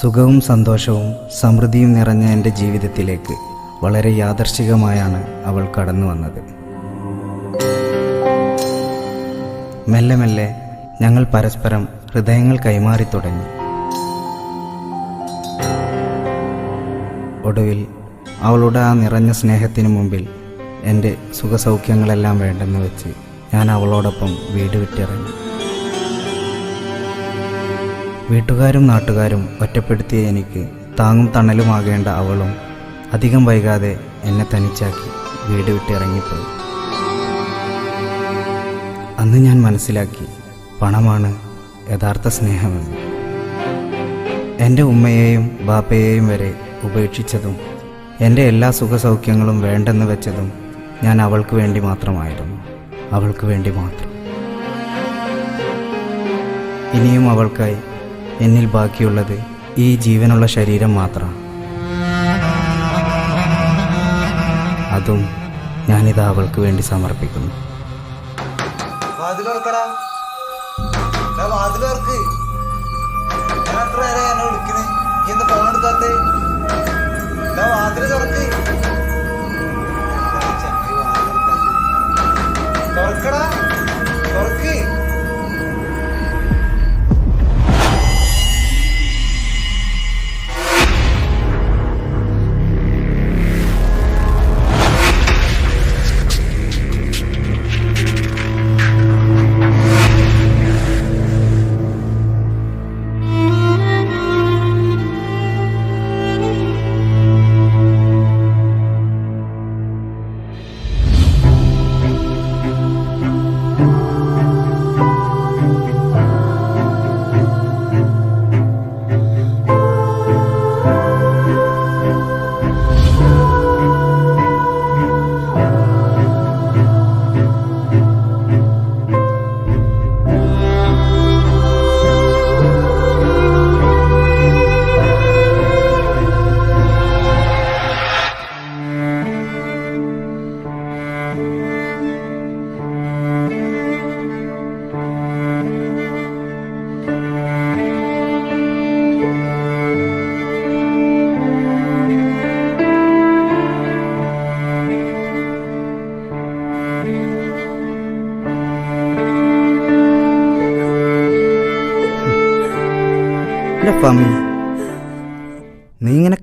സുഖവും സന്തോഷവും സമൃദ്ധിയും നിറഞ്ഞ എന്റെ ജീവിതത്തിലേക്ക് വളരെ യാദർശികമായാണ് അവൾ കടന്നു വന്നത്. മെല്ലെ മെല്ലെ ഞങ്ങൾ പരസ്പരം ഹൃദയങ്ങൾ കൈമാറി തുടങ്ങി. ഒടുവിൽ അവളുടെ ആ നിറഞ്ഞ സ്നേഹത്തിനു മുമ്പിൽ എന്റെ സുഖസൗഖ്യങ്ങളെല്ലാം വേണ്ടെന്ന് വെച്ച് ഞാൻ അവളോടൊപ്പം വീട് വിട്ടിറങ്ങി വീട്ടുകാരും നാട്ടുകാരും ഒറ്റപ്പെടുത്തിയ എനിക്ക് താങ്ങും തണലുമാകേണ്ട അവളും അധികം വൈകാതെ എന്നെ തനിച്ചാക്കി വീട് വിട്ടിറങ്ങിപ്പോയി അന്ന് ഞാൻ മനസ്സിലാക്കി പണമാണ് യഥാർത്ഥ സ്നേഹമെന്ന്. എന്റെ ഉമ്മയെയും ബാപ്പയെയും വരെ ഉപേക്ഷിച്ചതും എന്റെ എല്ലാ സുഖസൗഖ്യങ്ങളും വേണ്ടെന്ന് വെച്ചതും ഞാൻ അവൾക്ക് വേണ്ടി മാത്രമായിരുന്നു. അവൾക്ക് വേണ്ടി മാത്രം. ഇനിയും അവൾക്കായി എന്നിൽ ബാക്കിയുള്ളത് ഈ ജീവനുള്ള ശരീരം മാത്രമാണ് അതും ഞാനിത് അവൾക്ക് വേണ്ടി സമർപ്പിക്കുന്നു. വാതിലോർക്ക്. ഞാൻ എത്ര നേരം എന്നെ ഫോൺ ദാ വാതിൽ തുറക്ക്. തുറക്കടാ. തുറക്ക്.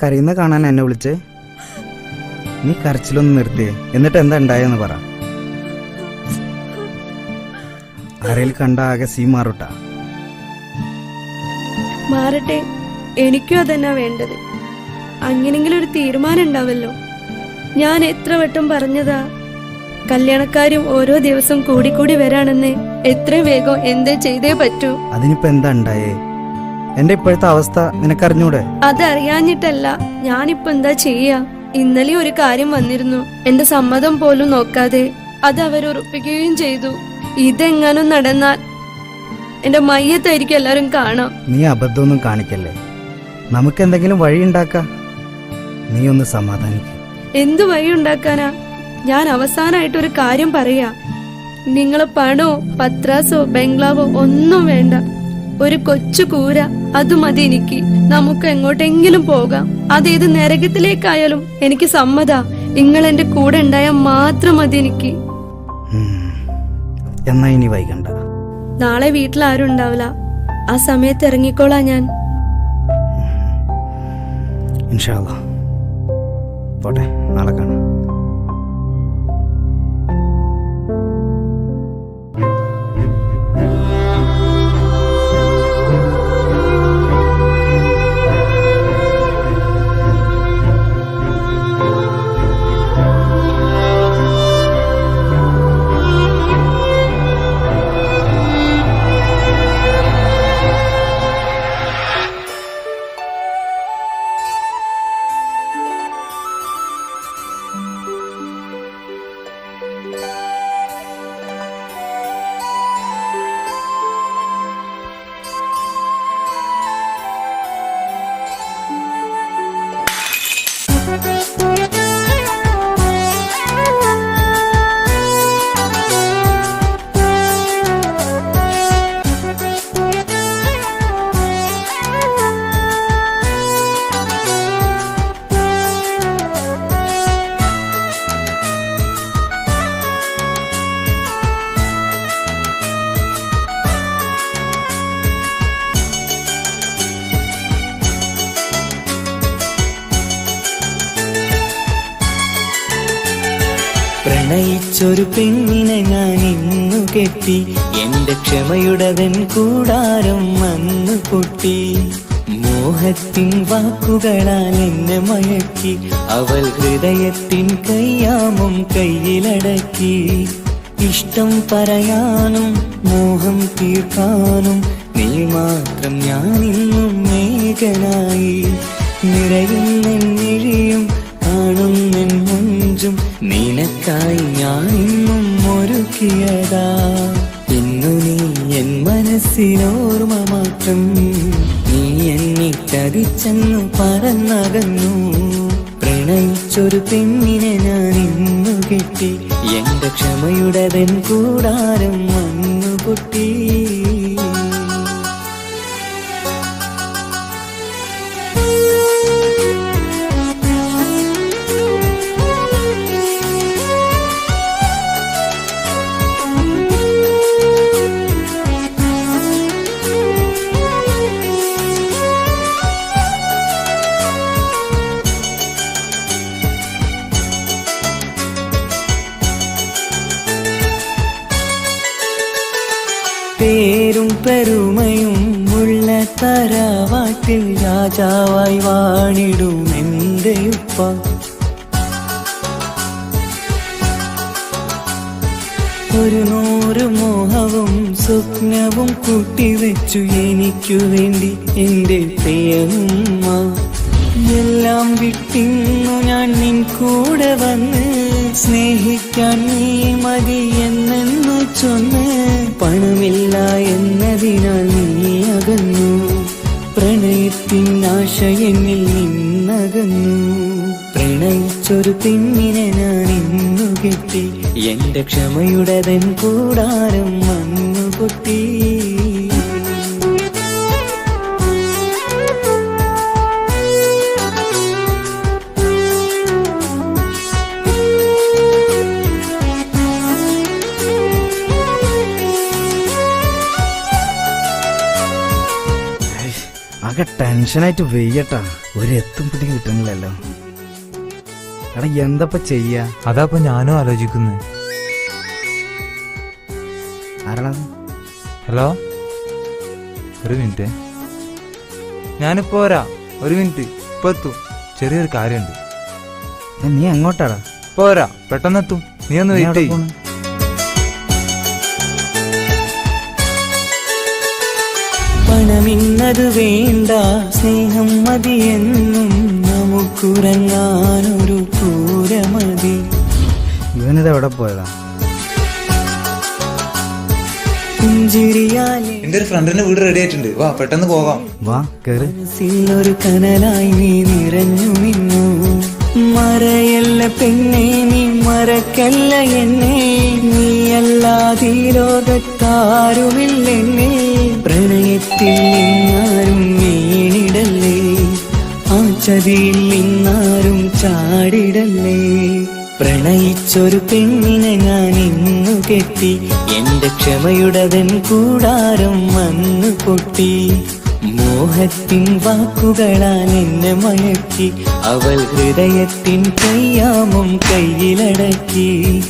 കരയുന്ന കാണാൻ എന്നെ വിളിച്ച്? നീ കരച്ചിലൊന്ന് നിർത്തിയേ. എന്നിട്ട് എന്താ ഉണ്ടായെന്ന് പറ. അരയിൽ കണ്ട ആകെ സീ മാറുട്ടാ. മാറട്ടെ. എനിക്കും അതന്നെ വേണ്ടത്. അങ്ങനെങ്കിലും ഒരു തീരുമാനം ഉണ്ടാവല്ലോ. ഞാൻ എത്ര വട്ടം പറഞ്ഞതാ കല്യാണക്കാരും ഓരോ ദിവസം കൂടിക്കൂടി വരാണെന്ന് എത്രയും വേഗം എന്തേ ചെയ്തേ പറ്റൂ. അതിനിപ്പോ എന്താ ഉണ്ടായേ? എന്റെ ഇപ്പോഴത്തെ അവസ്ഥ നിനക്കറിഞ്ഞൂടെ? അതറിയാഞ്ഞിട്ടല്ല. ഞാനിപ്പോ എന്താ ചെയ്യാ? ഇന്നലെ ഒരു കാര്യം വന്നിരുന്നു. എന്റെ സമ്മതം പോലും നോക്കാതെ അത് അവരുറപ്പിക്കുകയും ചെയ്തു. ഇതെങ്ങാനും നടന്നാൽ എന്റെ മയ്യത്തായിരിക്കും എല്ലാരും കാണാം. നീ അബദ്ധമൊന്നും കാണിക്കല്ലേ? നമുക്ക് എന്തെങ്കിലും വഴി ഉണ്ടാക്കാം? നീ ഒന്ന് സമാധാനിക്കും. എന്ത് വഴി ഉണ്ടാക്കാനാ? ഞാൻ അവസാനമായിട്ട് ഒരു കാര്യം പറയാ. നിങ്ങളെ പണോ പത്രാസോ ബംഗ്ലാവോ ഒന്നും വേണ്ട. ഒരു കൊച്ചു കൂര അത് മതി എനിക്ക്. നമുക്ക് എങ്ങോട്ടെങ്കിലും പോകാം. അതേത് നരകത്തിലേക്കായാലും എനിക്ക് സമ്മത. നിങ്ങൾ എന്റെ കൂടെ ഉണ്ടായാൽ മാത്രം മതി എനിക്ക്. എന്നാ ഇനി വൈകണ്ട. നാളെ വീട്ടിൽ ആരും ഉണ്ടാവില്ല. ആ സമയത്ത് ഇറങ്ങിക്കോളാ ഞാൻ. ഇൻഷാല്ല പോട്ടെ നാളെ കാണാം. പ്രണയിച്ചൊരു പെണ്ണിനെ ഞാൻ ഇന്നു കെട്ടി. എന്റെ ക്ഷമയുടവൻ കൂടാരം വന്നു പൊട്ടി. മോഹത്തിൻ വാക്കുകളാൽ എന്നെ മയക്കി. അവൾ ഹൃദയത്തിൻ കയ്യാമം കയ്യിലടക്കി. ഇഷ്ടം പറയാനും മോഹം തീർക്കാനും നീ മാത്രം ഞാൻ ഇന്നും മേഘനായി. നിറയുന്നെഴിയും കാണുന്നെൻ മുഞ്ചും നിനക്കായി ഞാൻ ഇന്നും ഒരുക്കിയതാ. ഇന്നു നീ എൻ മനസ്സിനോർമ്മ മാത്രം. നീ എന്നെ ചതിച്ചെന്നു പറന്നകന്നു. പ്രണയിച്ചൊരു പെണ്ണിനെ ഞാൻ ഇന്നു കിട്ടി. എന്റെ ക്ഷമയുടെ കൂടാരം വന്നു പൊട്ടി പേരും പെരുമയും ഉള്ള തറവാട്ടിൽ രാജാവായി വാണിടും എന്റെ ഉപ്പ. ഒരു നൂറ് മോഹവും സ്വപ്നവും കൂട്ടിവെച്ചു എനിക്കു വേണ്ടി എന്റെ പ്രിയമ്മ എല്ലാം വിട്ടിന്നു ഞാൻ നിൻ കൂടെ വന്ന്. സ്നേഹിക്കാൻ നീ മതി എന്നെന്നു ചൊന്ന്. പണമില്ല എന്നതിനാൽ നീ അകന്നു. പ്രണയത്തിൻ ആശ നിന്നകന്നു. പ്രണയിച്ചൊരു പെണ്ണിനെ ഞാൻ ഇന്നു കെട്ടി. എന്റെ ക്ഷമയുടെ തൻ കൂടാരം വന്നു പൊട്ടി ആകെ ടെൻഷനായിട്ട് വെയ്യട്ടാ. ഒരു എത്തും പിടി കിട്ടുന്നില്ലല്ലോ. എടാ എന്തപ്പ ചെയ്യാ? അതാപ്പൊ ഞാനും ആലോചിക്കുന്നു. ആരാണത് ഹലോ? ഒരു മിനിറ്റ്. ഞാനിപ്പോ വരാ. ഒരു മിനിറ്റ്. ഇപ്പൊ എത്തും. ചെറിയൊരു കാര്യമുണ്ട് നീ എങ്ങോട്ടാടാ ഇപ്പൊ വരാ. പെട്ടെന്ന് എത്തും നീ ഒന്ന് വെയിറ്റ് ചെയ്യും. പണമിന്നത് വേണ്ട. സ്നേഹം മതിയെന്നും നമുക്കുറങ്ങാനൊരു കൂര മതി. ഇവനിത് എവിടെ പോയതാ? പുഞ്ചിരിയാലെ എന്റെ ഒരു ഫ്രണ്ടിന്റെ വീട് റെഡി ആയിട്ടുണ്ട്. വാ പെട്ടെന്ന് പോകാം. വാ കേറ്. മനസ്സിലൊരു കനലായി നീ നിറഞ്ഞു നിന്നു. മറയല്ല പെണ്ണെ നീ മറക്കല്ല എന്നെ. നീയല്ലാതെ ലോകത്താരുമില്ലെന്നെ. പ്രണയത്തിൽ നിന്നാരും വീണിടല്ലേ. ആ ചതിയിൽ നിന്നാരും ചാടിടല്ലേ. പ്രണയിച്ചൊരു പെണ്ണിനെ ഞാൻ ഇന്നു കെട്ടി. എന്റെ ക്ഷമയുടെ വെൻ കൂടാരം വന്നു പൊട്ടി. മോഹത്തിൻ വാക്കുകളാൻ എന്നെ മയക്കി അവൾ ഹൃദയത്തിൻ കയ്യാമം കയ്യിലടക്കി.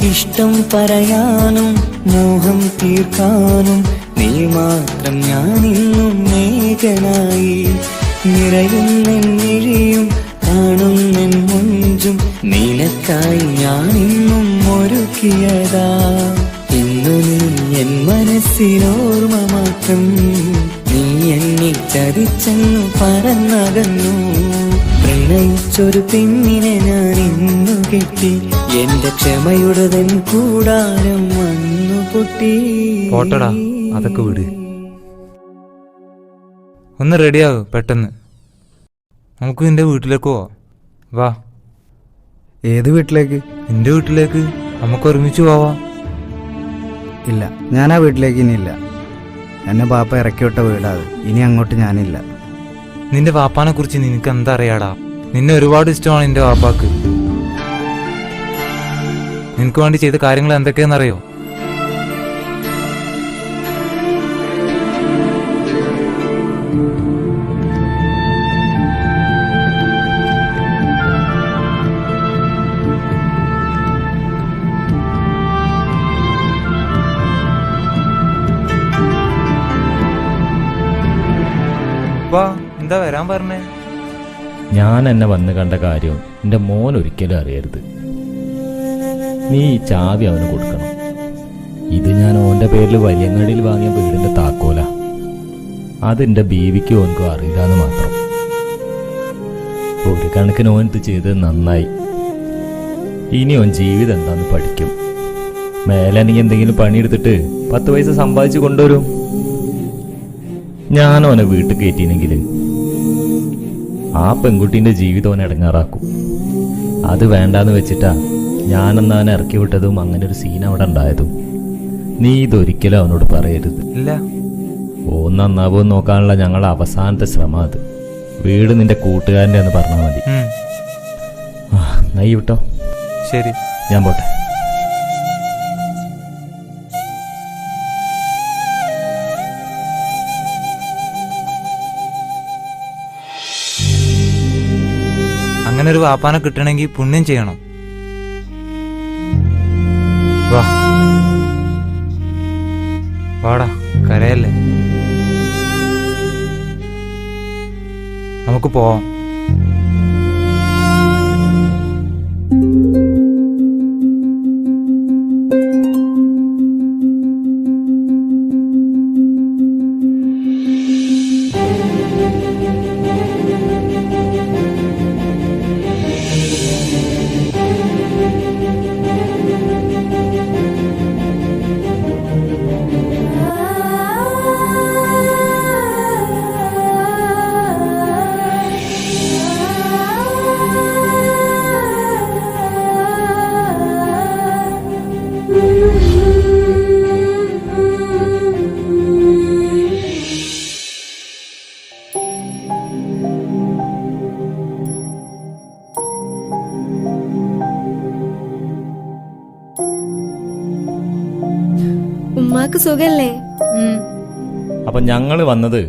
ഇഷ്ടം പറയാനും മോഹം തീർക്കാനും നീ മാത്രം ഞാനിന്നും മേഘനായി. നിറയുന്നെഴിയും കാണുന്നെൻ മുഞ്ചും നിനക്കായി ഞാനിന്നും ഒരുക്കിയതാ. ഇന്നു നീ എൻ മനസ്സിനോർമ്മ മാത്രം. നീ എന്നെ ചതിച്ചെന്നു പറന്നകന്നു. പ്രണയിച്ചൊരു പെണ്ണിനെ ഞാൻ ഇന്നു കിട്ടി. എന്റെ ക്ഷമയുടെ തൻ കൂടാരം വന്നു പൊട്ടി. പോട്ടടാ അതൊക്കെ വിട്. ഒന്ന് റെഡിയാകും പെട്ടെന്ന്. നമുക്ക് നിന്റെ വീട്ടിലേക്ക് പോവാം. വാ. ഏത് വീട്ടിലേക്ക്? നിന്റെ വീട്ടിലേക്ക്. നമുക്ക് ഒരുമിച്ച് പോവാം. ഇല്ല ഞാൻ ആ വീട്ടിലേക്ക് ഇനി ഇല്ല. എന്നെ ബാപ്പ ഇറക്കി വിട്ട വീടാത് ഇനി അങ്ങോട്ട് ഞാനില്ല. നിന്റെ വാപ്പാനെ കുറിച്ച് നിനക്ക് എന്താ അറിയാടാ? നിന്നെ ഒരുപാട് ഇഷ്ടമാണ് നിന്റെ വാപ്പാക്ക്. നിനക്ക് വേണ്ടി ചെയ്ത കാര്യങ്ങൾ എന്തൊക്കെയാണെന്നറിയോ എന്താ വരാൻ പറഞ്ഞേ? ഞാൻ എന്നെ വന്ന് കണ്ട കാര്യം എന്റെ മോൻ ഒരിക്കലും അറിയരുത്. നീ ഈ ചാവി അവന് കൊടുക്കണം. ഇത് ഞാൻ ഓന്റെ പേരിൽ വലിയങ്ങാടിയിൽ വാങ്ങിയ വീടിന്റെ താക്കോല. അതെന്റെ ബീവിക്ക് ഓനക്കും അറിയില്ലാന്ന് മാത്രം. ഒരു കണക്കിന് ഓൻ ഇത് ചെയ്തത് നന്നായി. ഇനി ഓൻ ജീവിതം എന്താന്ന് പഠിക്കും. മേലെ നീ എന്തെങ്കിലും പണിയെടുത്തിട്ട് പത്ത് പൈസ സമ്പാദിച്ചു കൊണ്ടുവരും. ഞാൻ വീട്ടിൽ കയറ്റിനെങ്കിൽ ആ പെൺകുട്ടീന്റെ ജീവിതം അവൻ ഇടങ്ങാറാക്കും. അത് വേണ്ടാന്ന് വെച്ചിട്ടാ ഞാനെന്ന് അവനെ ഇറക്കി വിട്ടതും അങ്ങനെ ഒരു സീൻ അവിടെ ഉണ്ടായതും. നീ ഇതൊരിക്കലും അവനോട് പറയരുത്. ഇല്ല. ഓ നന്നാവോ നോക്കാനുള്ള ഞങ്ങളുടെ അവസാനത്തെ ശ്രമം അത്. വീട് നിന്റെ കൂട്ടുകാരന്റെ എന്ന് പറഞ്ഞാൽ മതി. ഈ വിട്ടോ? ശരി. ഞാൻ പോട്ടെ. അങ്ങനെ വാപ്പാന കിട്ടണമെങ്കിൽ പുണ്യം ചെയ്യണം. വാടാ കരയല്ലേ? നമുക്ക് പോവാം. സുഖല്ലേ അപ്പൊ ഞങ്ങൾ വന്നത്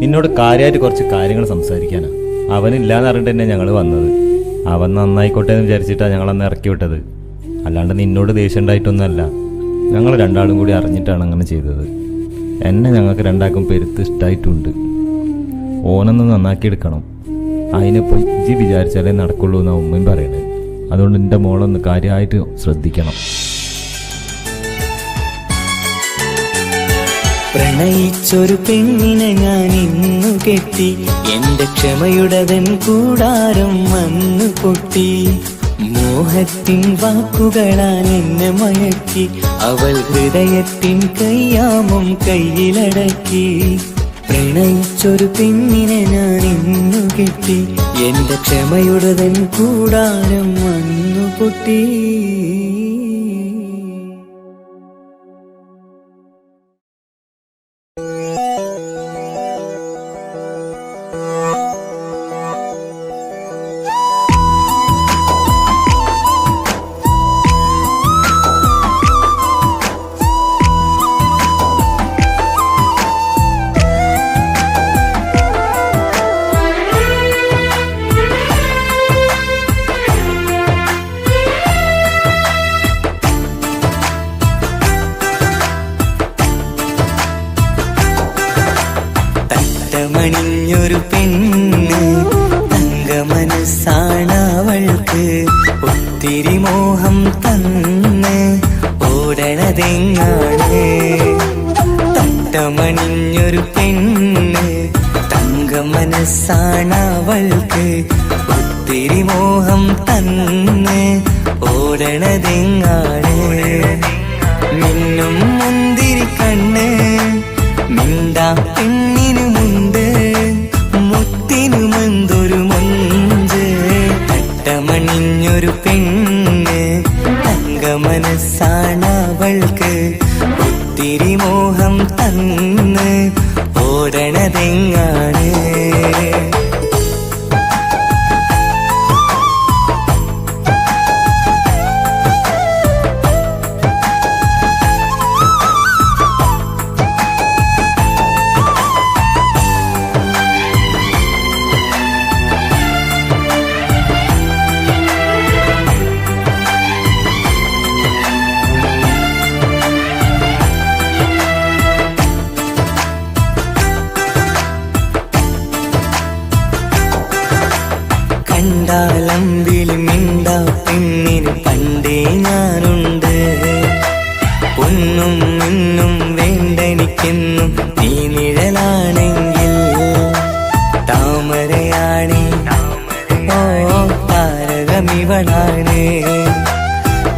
നിന്നോട് കാര്യമായിട്ട് കുറച്ച് കാര്യങ്ങൾ സംസാരിക്കാനാ. അവനില്ലാന്ന് അറിഞ്ഞിട്ട് തന്നെ ഞങ്ങൾ വന്നത്. അവൻ നന്നായിക്കോട്ടെ എന്ന് വിചാരിച്ചിട്ടാണ് ഞങ്ങളന്ന് ഇറക്കി വിട്ടത്. അല്ലാണ്ട് നിന്നോട് ദേഷ്യം ഉണ്ടായിട്ടൊന്നുമല്ല. ഞങ്ങൾ രണ്ടാളും കൂടി അറിഞ്ഞിട്ടാണ് അങ്ങനെ ചെയ്തത്. എന്നെ ഞങ്ങൾക്ക് രണ്ടാക്കും പെരുത്ത് ഇഷ്ടമായിട്ടുണ്ട് ഓനൊന്ന് നന്നാക്കിയെടുക്കണം. അതിനിപ്പം ഇജി വിചാരിച്ചാലേ നടക്കുള്ളൂ എന്നാണ് ഉമ്മയും പറയണേ. അതുകൊണ്ട് എന്റെ മോളൊന്ന് കാര്യമായിട്ട് ശ്രദ്ധിക്കണം. പ്രണയിച്ചൊരു പെണ്ണിനെ ഞാൻ ഇന്നു കെട്ടി. എന്റെ ക്ഷമയുടെ വെൺ കൂടാരം വന്നു പൊട്ടി. മോഹത്തിൻ വാക്കുകളാൻ എന്നെ മയക്കി. അവൾ ഹൃദയത്തിൻ കയ്യാമം കയ്യിലടക്കി. പ്രണയിച്ചൊരു പെണ്ണിനെ ഞാൻ ഇന്നു കെട്ടി. എന്റെ ക്ഷമയുടെ വെൺ കൂടാരം വന്നു പൊട്ടി. തട്ടമണിഞ്ഞൊരു പെണ്ണ് തങ്ക മനസ്സാണവൾക്ക് ഒത്തിരി മോഹം തന്ന് ഓടണതെങ്ങാണ്? തട്ടമണിഞ്ഞൊരു പെണ്ണ് തങ്ക മനസ്സാണവൾക്ക് ഒത്തിരി മോഹം തന്ന് ഓടണതെങ്ങാണ്? മിന്നും ഓടണതെങ്ങാണ്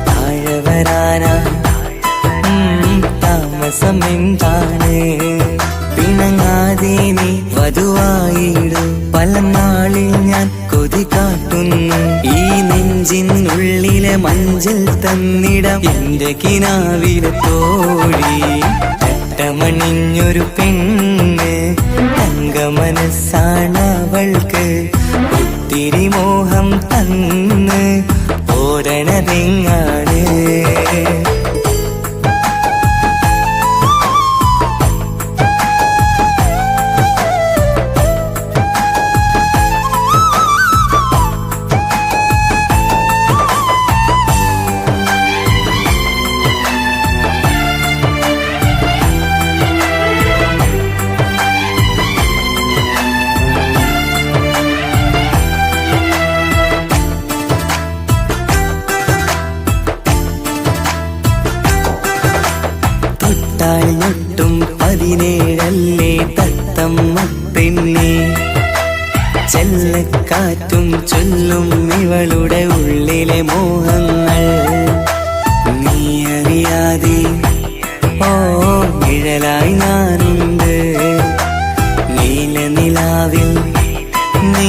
താഴെ വരാനാ താമസം എന്താണ് പിണങ്ങാതെ നീ വധുവായിടു. പല നാളിൽ ഞാൻ കൊതി കാട്ടുന്നു. ഈ നെഞ്ചിനുള്ളിലെ മഞ്ചിൽ തന്നിടം എന്റെ കിനാവിലെ തോഴി. തട്ടമണിഞ്ഞൊരു പെണ്ണ് തങ്ക മനസ്സാണ് അവൾക്ക് ഒത്തിരി മോഹം തന്ന് ഓരണതെങ്ങാണ് തൊട്ടാൽ ഉള്ളിലെ മോഹങ്ങൾ നീ അറിയാതെ ഓ നിഴലായി ഞാനുണ്ട് നീല നിലാവിൽ നീ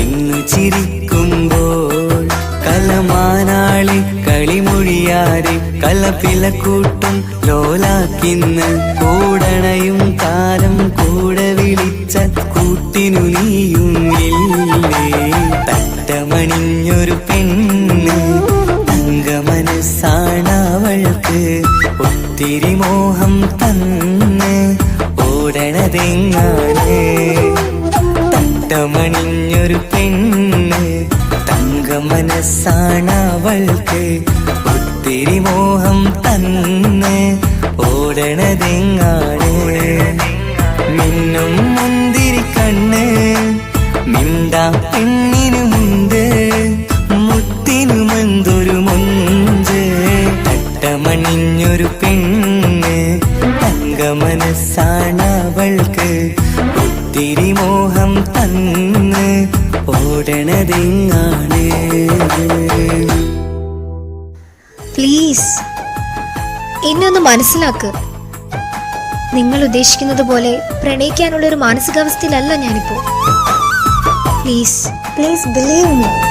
ഇന്നു ചിരിക്കുമ്പോൾ കലമാനാളി കളിമൊഴിയാതെ കലപ്പില കൂട്ടും ലോലാക്കിന്ന് കൂടണയും ഒത്തിരി മോഹം തന്ന് ഓടണതെങ്ങാണ് തട്ടമണിഞ്ഞൊരു പെണ്ണ് തങ്ക മനസ്സാണ് പ്ലീസ് എന്നെ ഒന്ന് മനസ്സിലാക്ക്. നിങ്ങൾ ഉദ്ദേശിക്കുന്നത് പോലെ പ്രണയിക്കാനുള്ള ഒരു മാനസികാവസ്ഥയിലല്ല ഞാനിപ്പോ. Please please believe me